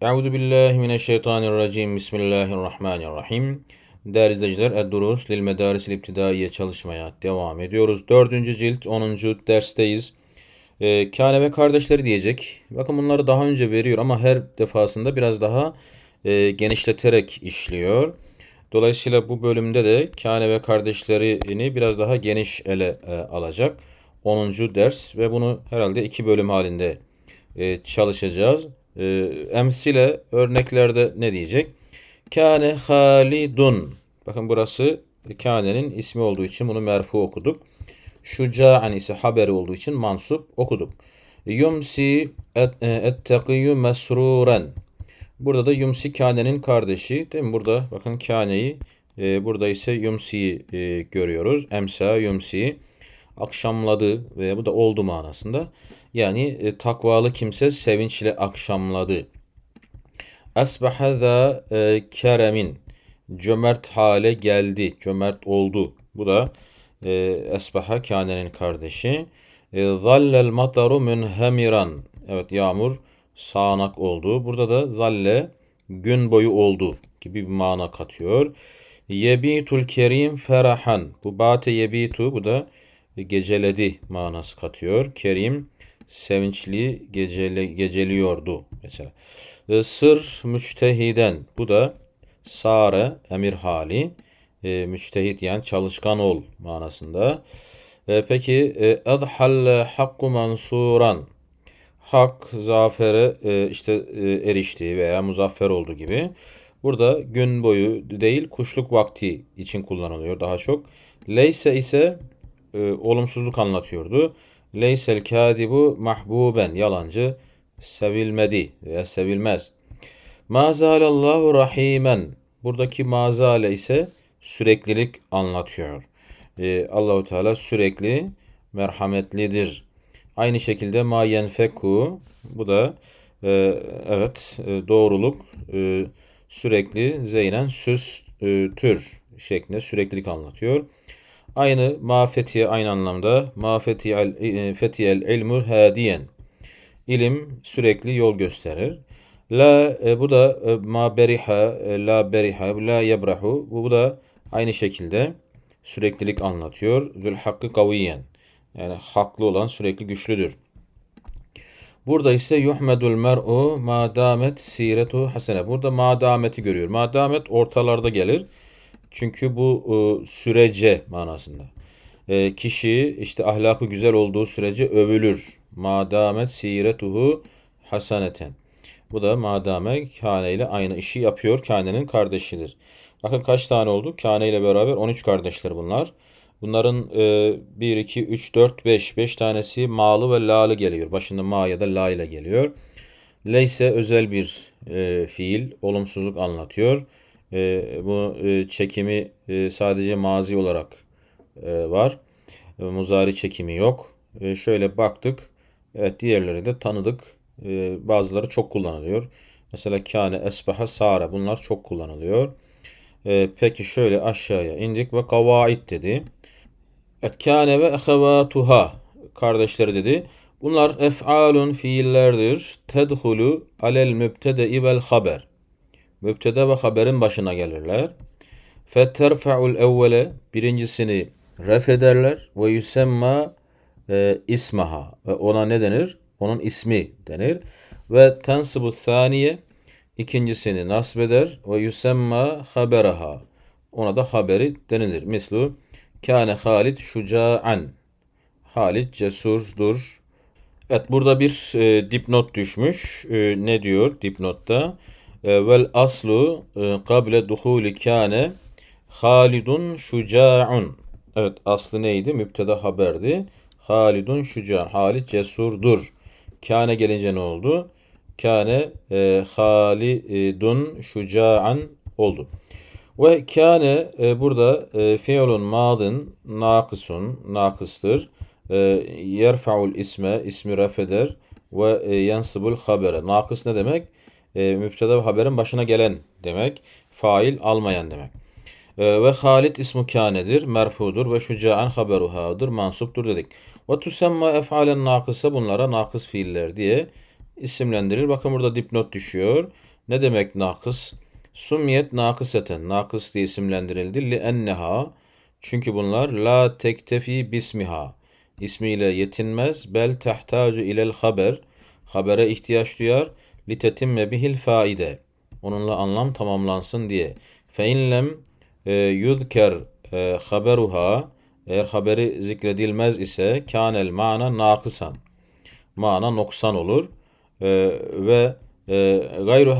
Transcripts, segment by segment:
Euzu billahi mineşşeytanirracim. Bismillahirrahmanirrahim. Değerli izleyiciler, Ed-Durus lil Medarisil İptidaiye çalışmaya devam ediyoruz. Dördüncü cilt 10. dersteyiz. Ee, Kâne ve kardeşleri diyecek. Bakın bunları daha önce veriyor ama her defasında biraz daha e, genişleterek işliyor. Dolayısıyla bu bölümde de Kâne ve kardeşlerini biraz daha geniş ele e, alacak. 10. ders ve bunu herhalde iki bölüm halinde e, çalışacağız. E, emsile örneklerde ne diyecek? Kâne halidun. Bakın burası Kâne'nin ismi olduğu için bunu merfu okuduk. Şuca'an ise haberi olduğu için mansup okuduk. Yumsi e, ettekiyyü mesruren. Burada da Yumsi Kâne'nin kardeşi. Değil mi? Burada bakın Kâne'yi e, burada ise Yumsi'yi e, görüyoruz. Emsa Yumsi akşamladı ve bu da oldu manasında. Yani e, takvalı kimse sevinçle akşamladı. Asbaha za e, keremin. Cömert hale geldi. Cömert oldu. Bu da e, Esbaha Kâne'nin kardeşi. E, Zallel mataru münhemiran. Evet yağmur sağanak oldu. Burada da zalle gün boyu oldu gibi bir mana katıyor. Yebitul kerim ferahan. Bu bate yebitu bu da geceledi manası katıyor. Kerim sevinçli gecele, geceliyordu mesela. Sır müçtehiden bu da sare emir hali e, müçtehit yani çalışkan ol manasında. E, peki e, edhal hakku mansuran hak zafere e, işte e, erişti veya muzaffer oldu gibi. Burada gün boyu değil kuşluk vakti için kullanılıyor daha çok. Leyse ise e, olumsuzluk anlatıyordu. Leysel kadibu mahbuben yalancı sevilmedi veya sevilmez. Mazalallahu rahimen buradaki mazale ise süreklilik anlatıyor. Ee, Allahu Teala sürekli merhametlidir. Aynı şekilde ma yenfeku bu da e, evet e, doğruluk e, sürekli zeynen süs e, tür şeklinde süreklilik anlatıyor. Aynı ma aynı anlamda ma fetiyel, e, fetiyel ilmu hadiyen ilim sürekli yol gösterir. La e, bu da e, ma beriha e, la beriha la yebrahu bu, bu da aynı şekilde süreklilik anlatıyor. Zül hakkı kaviyen yani haklı olan sürekli güçlüdür. Burada ise yuhmedul mer'u madamet siretu hasene. Burada madameti görüyor. Madamet ortalarda gelir. Çünkü bu e, sürece manasında. E, kişi işte ahlakı güzel olduğu sürece övülür. Madamet siretuhu hasaneten. Bu da madame Kâne ile aynı işi yapıyor. Kâne'nin kardeşidir. Bakın kaç tane oldu? Kâne ile beraber 13 kardeşler bunlar. Bunların e, 1, 2, 3, 4, 5. 5 tanesi malı ve la'lı geliyor. Başında ma ya da la ile geliyor. Leyse özel bir e, fiil. Olumsuzluk anlatıyor. E, bu e, çekimi e, sadece mazi olarak e, var. E, muzari çekimi yok. E, şöyle baktık. Evet diğerleri de tanıdık. E, bazıları çok kullanılıyor. Mesela kâne, esbaha, sare bunlar çok kullanılıyor. E, peki şöyle aşağıya indik ve kavaid dedi. Evet, kâne ve ehevâtuha kardeşleri dedi. Bunlar ef'alun fiillerdir. Tedhulu alel mübtede vel haber. Mübtede ve haberin başına gelirler. Fetterfa'ul evvele birincisini ref ederler ve yusemma e, ismaha ve ona ne denir? Onun ismi denir. Ve tensibu thaniye ikincisini nasb eder ve yusemma haberaha ona da haberi denilir. Mislu kâne Halid şuca'an Halid cesurdur. Evet burada bir e, dipnot düşmüş. E, ne diyor dipnotta? E, vel aslu e, kable duhuli kâne Halidun şuca'un. Evet aslı neydi? Müpteda haberdi. Halidun şuca. Halid cesurdur. Kâne gelince ne oldu? Kâne e, halidun şuca'an oldu. Ve kâne e, burada e, fiilun madın nakısun nakıstır. E, yerfa'ul isme ismi refeder ve e, yansıbul habere. Nakıs ne demek? E, müpteda haberin başına gelen demek. Fail almayan demek. E, ve Halid ismu kânedir, merfudur ve şuca'an haberuhadır, mansuptur dedik. Ve tusemma ef'alen nakısa bunlara nakıs fiiller diye isimlendirir. Bakın burada dipnot düşüyor. Ne demek nakıs? Sumiyet nakıseten. Nakıs diye isimlendirildi. Li enneha. Çünkü bunlar la tektefi bismiha. İsmiyle yetinmez. Bel tehtacu ilel haber. Habere ihtiyaç duyar. Tetimme bihil faide. Onunla anlam tamamlansın diye. Fe inlem e, yudker e, haberuha. Eğer haberi zikredilmez ise kânel mana nakısan. Mana noksan olur. E, ve gayru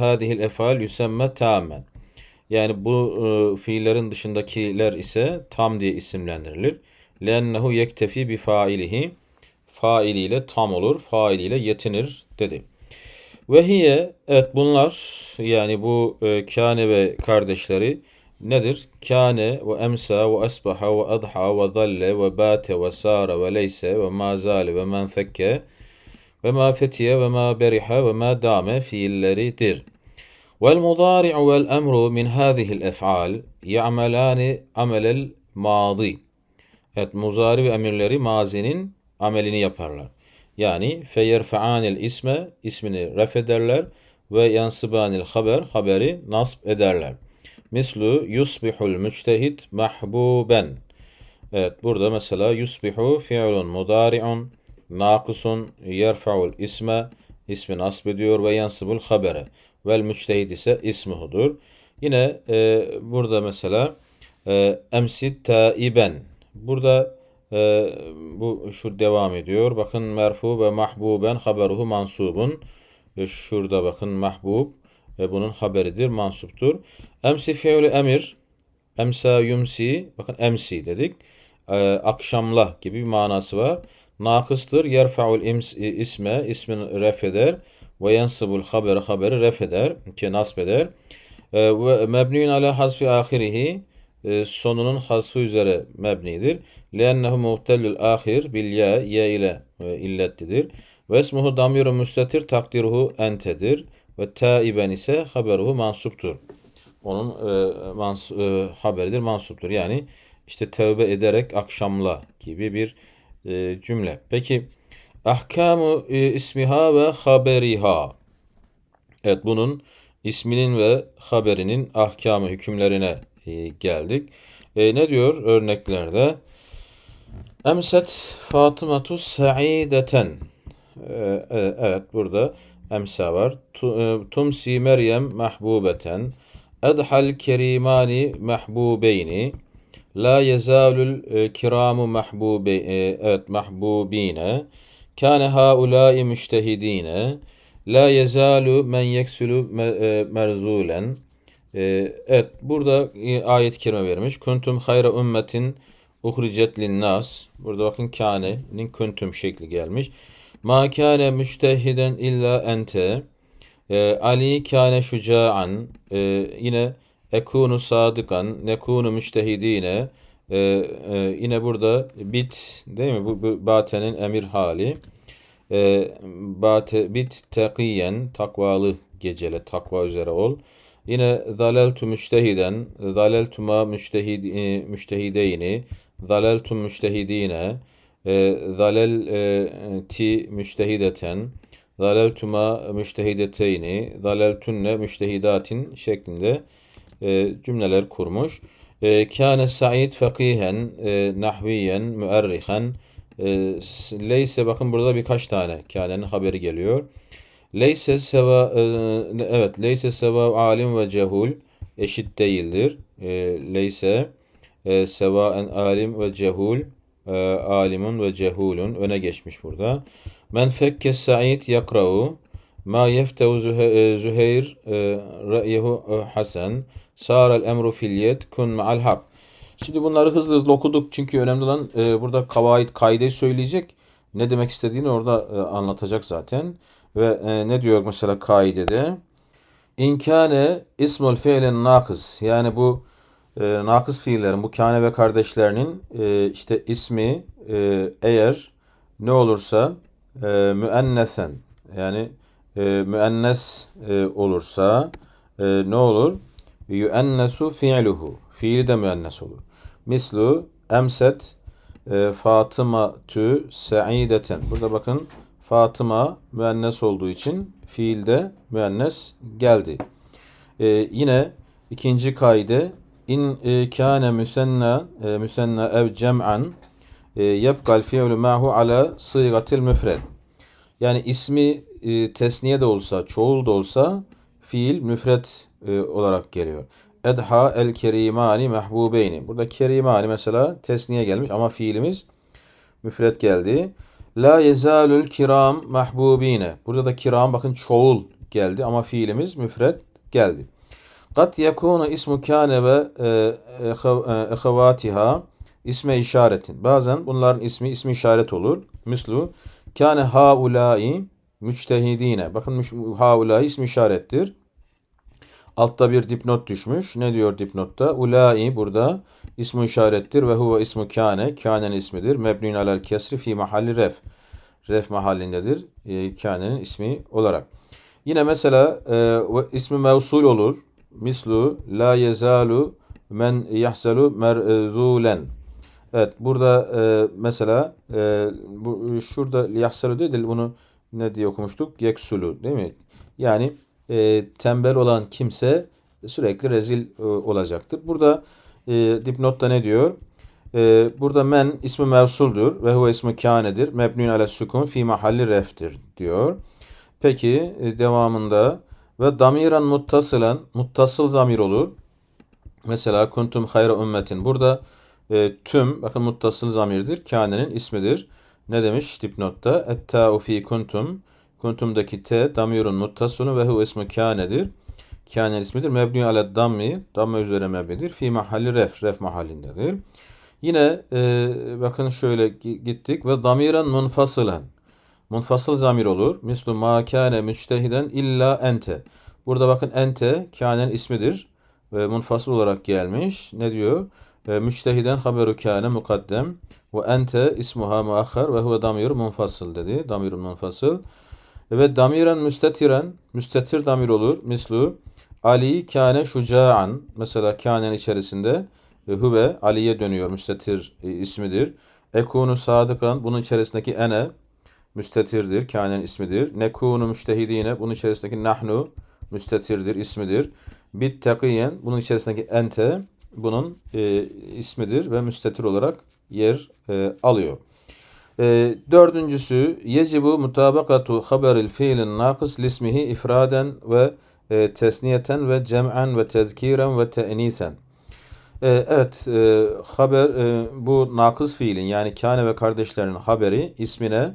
hadihil efal yüsemme tamamen. Yani bu fiillerin dışındakiler ise tam diye isimlendirilir. Lennehu yektefi bi failihi. Failiyle tam olur, failiyle yetinir dedi. Ve hiye, evet bunlar yani bu e, kâne ve kardeşleri nedir? Kâne ve emsa ve asbaha ve adha ve zalle ve bate ve sara ve leyse ve ma zale ve men fekke ve ma fetiye ve ma beriha ve ma dame fiilleridir. Vel emru min hâzihil ef'al ya'melâni amelel mâdi. Evet muzari ve emirleri mazinin amelini yaparlar. Yani feyerfe'anil isme ismini ref ederler ve yansıbanil haber haberi nasb ederler. Mislu yusbihul müçtehid mahbuben. Evet burada mesela yusbihu fi'lun mudari'un nakusun yerfa'ul isme ismi nasb ediyor ve yansıbul habere. Vel müçtehid ise ismuhudur. Yine e, burada mesela e, emsit taiben. Burada e, bu şu devam ediyor. Bakın merfu ve mahbuben haberuhu mansubun. E, şurada bakın mahbub ve bunun haberidir, mansuptur. Emsi fiilü emir. Emsa yumsi. Bakın emsi dedik. E, akşamla gibi bir manası var. Nakıstır. Yerfa'ul isme. ismin ref eder. Ve yansıbul haberi haberi ref eder. Ki nasb eder. E, ve mebniyun ala hasfi ahirihi. E, sonunun hasfı üzere mebnidir. Lennehu muhtellül ahir bil ya ye ile e, illettidir. Ve ismuhu damiru müstetir takdiruhu entedir. Ve taiben ise haberuhu mansuptur. Onun e, mans, e, haberidir mansuptur. Yani işte tevbe ederek akşamla gibi bir e, cümle. Peki ahkamu e, ismiha ve haberiha. Evet bunun isminin ve haberinin ahkamı hükümlerine geldik. E, ne diyor örneklerde? Emset Fatımatu Sa'ideten. Ee, e, evet burada emsa var. E, tumsi Meryem mahbubeten. Edhal kerimani mahbubeyni. La yezalul e, kiramu mahbube evet mahbubine. Kâne haulâi müştehidine. La yezalu men yeksulu merzulen. Evet burada ayet-i kerime vermiş. Kuntum hayra ümmetin uhricet linnas. Burada bakın kâne'nin kuntum şekli gelmiş. Ma kâne müştehiden illa ente. E, Ali kâne şuca'an. E, yine ekunu sadıkan. Nekunu müştehidine. E, e, yine burada bit değil mi? Bu, bu batenin emir hali. E, bate, bit tekiyen takvalı gecele takva üzere ol. Yine zaleltu müştehiden, zaleltu ma müştehid, e, müştehideyni, zaleltum müştehidine, e, zalel e, ti müştehideten, zaleltuma müştehideteyni, zaleltunne müştehidatin şeklinde e, cümleler kurmuş. E, Kâne Sa'id fakihen, e, nahviyen, müerrihen, e, leyse bakın burada birkaç tane kânenin haberi geliyor. Leyse seva e, evet leyse seva alim ve cehul eşit değildir. E, leyse e, sevaen alim ve cehul e, alimun ve cehulun öne geçmiş burada. Men fekke sa'id yakra'u ma yeftevu Züheyr e, ra'yehu e, hasen sârel emru fil yed kun ma'al hak. Şimdi bunları hızlı hızlı okuduk çünkü önemli olan e, burada kavaid kaideyi söyleyecek. Ne demek istediğini orada e, anlatacak zaten. Ve e, ne diyor mesela kaidede? İnkâne ismul fiilin nakız. Yani bu e, nakıs fiillerin, bu kâne ve kardeşlerinin e, işte ismi e, eğer ne olursa e, müennesen yani e, müennes e, olursa e, ne olur? Yüennesu fi'luhu. Fiili de müennes olur. Mislu emset e, Fatıma tü se'ideten. Burada bakın Fatıma müennes olduğu için fiilde müennes geldi. Ee, yine ikinci kaide in e, kâne müsenna e, müsenna ev cem'an e, yebkal fi'lu ma'hu ala sıygatil müfred. Yani ismi e, tesniye de olsa, çoğul da olsa fiil müfret e, olarak geliyor. Edha el kerimani mahbubeyni. Burada kerimani mesela tesniye gelmiş ama fiilimiz müfret geldi. La yezalul kiram mahbubine. Burada da kiram bakın çoğul geldi ama fiilimiz müfret geldi. Kat yekunu ismu kâne ve e, ehe- e, ehevatiha isme işaretin. Bazen bunların ismi ismi işaret olur. Mislu kâne haulâi müçtehidine. Bakın haulâi ismi işarettir. Altta bir dipnot düşmüş. Ne diyor dipnotta? Ulai burada ismi işarettir ve huve ismu kâne. Kâne'nin ismidir. Mebnun alel kesri fi mahalli ref. Ref mahallindedir. E, kâne'nin ismi olarak. Yine mesela e, ismi mevsul olur. Mislu la yezalu men yahsalu merzulen. Evet burada e, mesela e, bu şurada yahsalu değil de bunu ne diye okumuştuk? Yeksulu değil mi? Yani e, tembel olan kimse sürekli rezil e, olacaktır. Burada e, dipnotta ne diyor? E, burada men ismi mevsuldur ve huve ismi kânedir. Mebnun ale sukun fi mahalli reftir diyor. Peki e, devamında ve damiran muttasılan muttasıl zamir olur. Mesela kuntum hayra ümmetin. Burada e, tüm bakın muttasıl zamirdir. Kâne'nin ismidir. Ne demiş dipnotta? Ettâ'u fi kuntum. Kuntum'daki te damirun muttasılun ve hu ismi kânedir. Kâne'nin ismidir. Mebni ale dammi. Damme üzere mebnidir. Fi mahalli ref. Ref mahallindedir. Yine e, bakın şöyle gi- gittik ve damiran munfasılan. Munfasıl zamir olur. Mislu ma kâne müçtehiden illa ente. Burada bakın ente kâne'nin ismidir. Ve munfasıl olarak gelmiş. Ne diyor? E, müçtehiden haberu kâne mukaddem. Ve ente ismuha muakhar ve huve damir munfasıl dedi. Damirun munfasıl. Ve damiren müstetiren. Müstetir damir olur. Mislu Ali kâne şuca'an. Mesela kâne'nin içerisinde e, huve Ali'ye dönüyor. Müstetir e, ismidir. Ekunu sadıkan. Bunun içerisindeki ene müstetirdir. Kâne'nin ismidir. Nekunu müştehidine. Bunun içerisindeki nahnu müstetirdir, ismidir. Bit takiyen. Bunun içerisindeki ente bunun e, ismidir ve müstetir olarak yer e, alıyor. E, dördüncüsü yecibu mutabakatu haberil fiilin nakıs lismihi ifraden ve e, tesniyeten ve cem'en ve tezkiren ve te'nisen. E, evet, e, haber e, bu nakıs fiilin yani kâne ve kardeşlerinin haberi ismine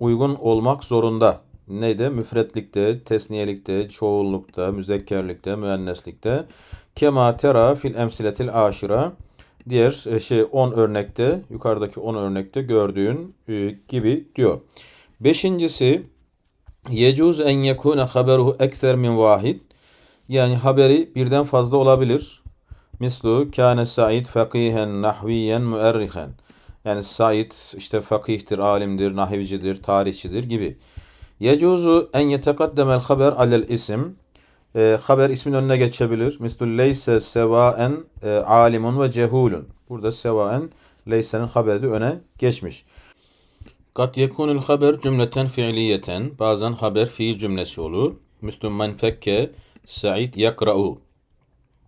uygun olmak zorunda. Neyde? Müfretlikte, tesniyelikte, çoğullukta, müzekkerlikte, müenneslikte. Kema tera fil emsiletil aşira. Diğer e, şey 10 örnekte, yukarıdaki 10 örnekte gördüğün e, gibi diyor. Beşincisi yecuz en yekune haberuhu ekser min vahid. Yani haberi birden fazla olabilir. Mislu kâne Said fakihen nahviyen müerrihen. Yani Said işte fakihtir, alimdir, nahivcidir, tarihçidir gibi. Yecuzu en yetekaddemel haber alel isim. E, haber ismin önüne geçebilir. Mislu leyse sevaen e, alimun ve cehulun. Burada sevaen leyse'nin haberi de öne geçmiş. Kat yekunul haber cümleten fiiliyeten. Bazen haber fiil cümlesi olur. Mislu men fekke Said yakra'u.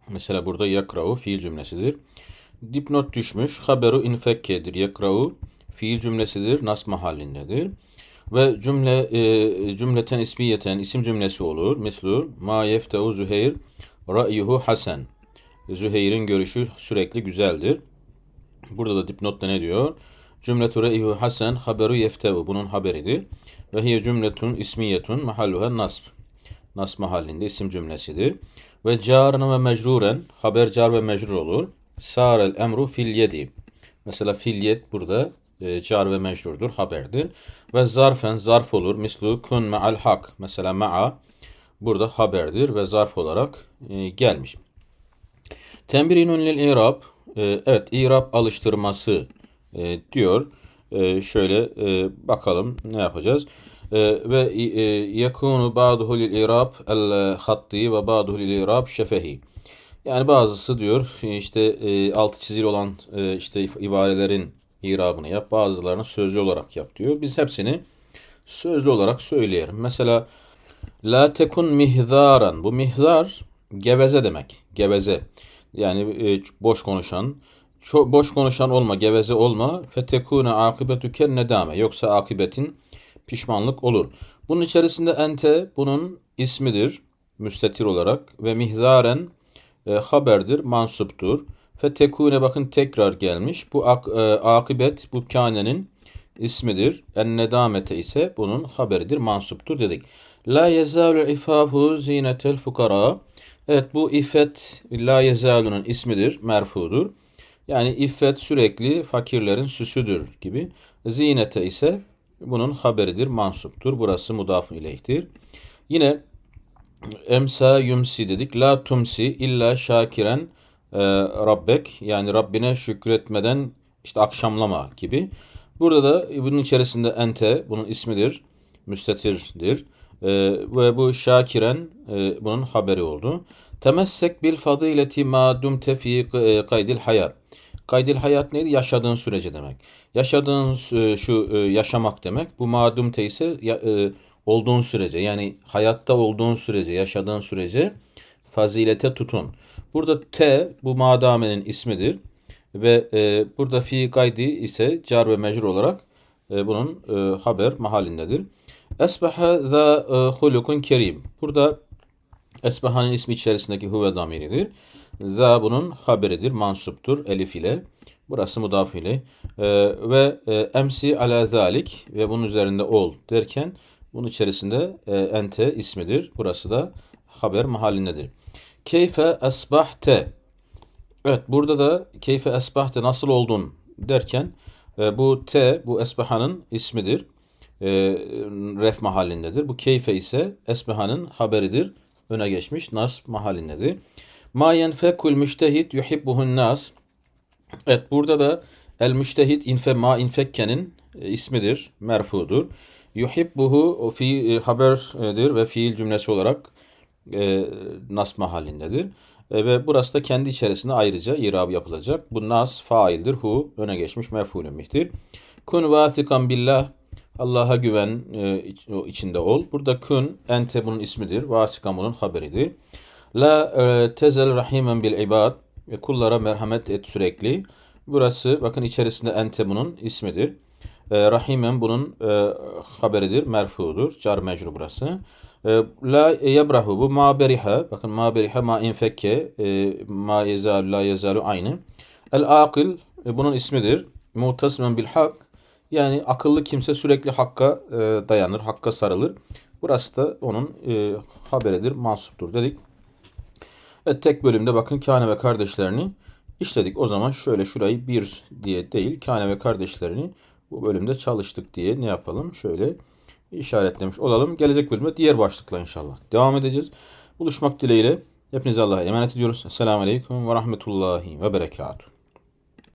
Mesela burada yakra'u fiil cümlesidir. Dipnot düşmüş. Haberu infekkedir. Yakra'u fiil cümlesidir. Nas mahallindedir. Ve cümle e, cümleten ismiyeten isim cümlesi olur. Mislu ma yefteu Züheyr ra'yuhu hasen. Züheyr'in görüşü sürekli güzeldir. Burada da dipnotta ne diyor? Cümletu re'yuhu hasen haberu yefteu. Bunun haberidir. Ve hiye cümletun ismiyetun mahalluha nasb. Nas mahallinde isim cümlesidir. Ve carın ve mecruren haber car ve mecrur olur. Sârel emru fil yedi. Mesela fil yed burada e, car ve mecrurdur, haberdir. Ve zarfen zarf olur. Mislu kun ma'al hak. Mesela ma'a burada haberdir ve zarf olarak e, gelmiş. Temrinun lil irab. E, evet, irab alıştırması e, diyor. E, şöyle e, bakalım ne yapacağız. E, ve e, yekunu ba'duhu lil irab el hatti ve ba'duhu lil irab şefehi. Yani bazısı diyor işte e, altı çizili olan e, işte ibarelerin irabını yap, bazılarını sözlü olarak yap diyor. Biz hepsini sözlü olarak söyleyelim. Mesela La tekun mihzaran. Bu mihzar geveze demek. Geveze. Yani e, boş konuşan. Çok boş konuşan olma, geveze olma. Fetekune akibetu ken nedame. Yoksa akibetin pişmanlık olur. Bunun içerisinde ente bunun ismidir. Müstetir olarak. Ve mihzaren e, haberdir, mansuptur. Fetekune bakın tekrar gelmiş. Bu ak, e, akibet bu kanenin ismidir. En nedamete ise bunun haberidir, mansuptur dedik. La yezalu ifafu zinetel fukara. Evet bu iffet la yezalunun ismidir, merfudur. Yani iffet sürekli fakirlerin süsüdür gibi. Zinete ise bunun haberidir, mansuptur. Burası mudaf ileyhtir. Yine emsa yumsi dedik. La tumsi illa şakiren e, rabbek. Yani Rabbine şükretmeden işte akşamlama gibi. Burada da bunun içerisinde ente bunun ismidir. Müstetirdir. E, ve bu şakiren e, bunun haberi oldu. Temessek bil fadileti ma dumte fi e, kaydil hayat. Kaydil hayat neydi? Yaşadığın sürece demek. Yaşadığın şu e, yaşamak demek. Bu madumte ise ya, e, olduğun sürece yani hayatta olduğun sürece, yaşadığın sürece fazilete tutun. Burada te bu madamenin ismidir ve e, burada fi gaydi ise car ve mecrur olarak e, bunun e, haber mahallindedir. Esbaha za e, hulukun kerim. Burada Esbahanın ismi içerisindeki huve damiridir. Za bunun haberidir, mansuptur elif ile. Burası mudaf ile. E, ve e, emsi ala zalik ve bunun üzerinde ol derken bunun içerisinde e, ente ismidir. Burası da haber mahallindedir. Keyfe esbahte. Evet burada da keyfe esbahte nasıl oldun derken e, bu te bu esbahanın ismidir. E, ref mahallindedir. Bu keyfe ise esbahanın haberidir. Öne geçmiş nas mahallindedir. Ma yenfekul müştehid yuhibbuhun nas. Evet burada da el müştehid infe ma infekkenin e, ismidir, merfudur. Yuhibbuhu o fi e, haberdir ve fiil cümlesi olarak e, nas mahallindedir. E, ve burası da kendi içerisinde ayrıca irab yapılacak. Bu nas faildir. Hu öne geçmiş mef'ulün mihtir. Kun vasikan billah Allah'a güven e, içinde ol. Burada kun ente bunun ismidir. Vasikan bunun haberidir. La e, tezel rahimen bil ibad. E, kullara merhamet et sürekli. Burası bakın içerisinde ente bunun ismidir. E, rahimen bunun e, haberidir. Merfudur. Car mecru burası. E, la yebrahu bu ma beriha. Bakın ma beriha ma infekke. E, ma yezalu la yezalu aynı. El akil e, bunun ismidir. Mutasmen bil hak. Yani akıllı kimse sürekli hakka e, dayanır, hakka sarılır. Burası da onun e, haberidir, mansuptur dedik. Evet tek bölümde bakın Kane ve kardeşlerini işledik. O zaman şöyle şurayı bir diye değil Kane ve kardeşlerini bu bölümde çalıştık diye ne yapalım? Şöyle işaretlemiş olalım. Gelecek bölümde diğer başlıkla inşallah devam edeceğiz. Buluşmak dileğiyle hepinize Allah'a emanet ediyoruz. Selamun Aleyküm ve Rahmetullahi ve Berekatuhu.